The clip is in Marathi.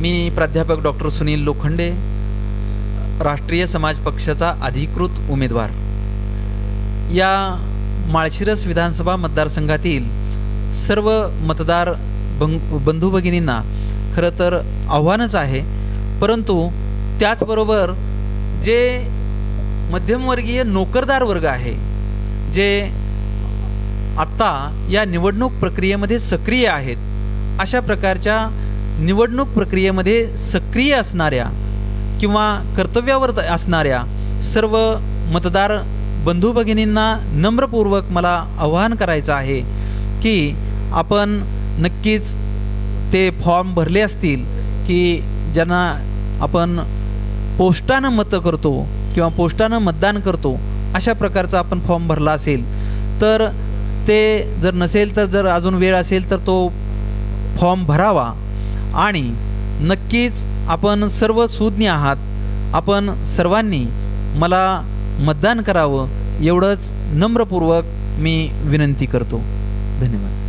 मी प्राध्यापक डॉक्टर सुनील लोखंडे राष्ट्रीय समाज पक्षाचा अधिकृत उमेदवार. या माळशिरस विधानसभा मतदारसंघातील सर्व मतदार बं बंधू भगिनींना खरं तर आव्हानच आहे परंतु त्याचबरोबर जे मध्यमवर्गीय नोकरदार वर्ग आहे जे आत्ता या निवडणूक प्रक्रियेमध्ये सक्रिय आहेत अशा प्रकारच्या निवडणूक प्रक्रियेमध्ये सक्रिय असणाऱ्या किंवा कर्तव्यावर असणाऱ्या सर्व मतदार बंधू भगिनींना नम्रपूर्वक मला आवाहन करायचं आहे की आपण नक्कीच ते फॉर्म भरले असतील की ज्यांना आपण पोस्टानं मतं करतो किंवा पोस्टानं मतदान करतो अशा प्रकारचा आपण फॉर्म भरला असेल. तर ते जर नसेल तर जर अजून वेळ असेल तर तो फॉर्म भरावा. आणि नक्कीच आपण सर्व सुज्ञ आहात. आपण सर्वांनी मला मतदान करावं एवढंच नम्रपूर्वक मी विनंती करतो. धन्यवाद.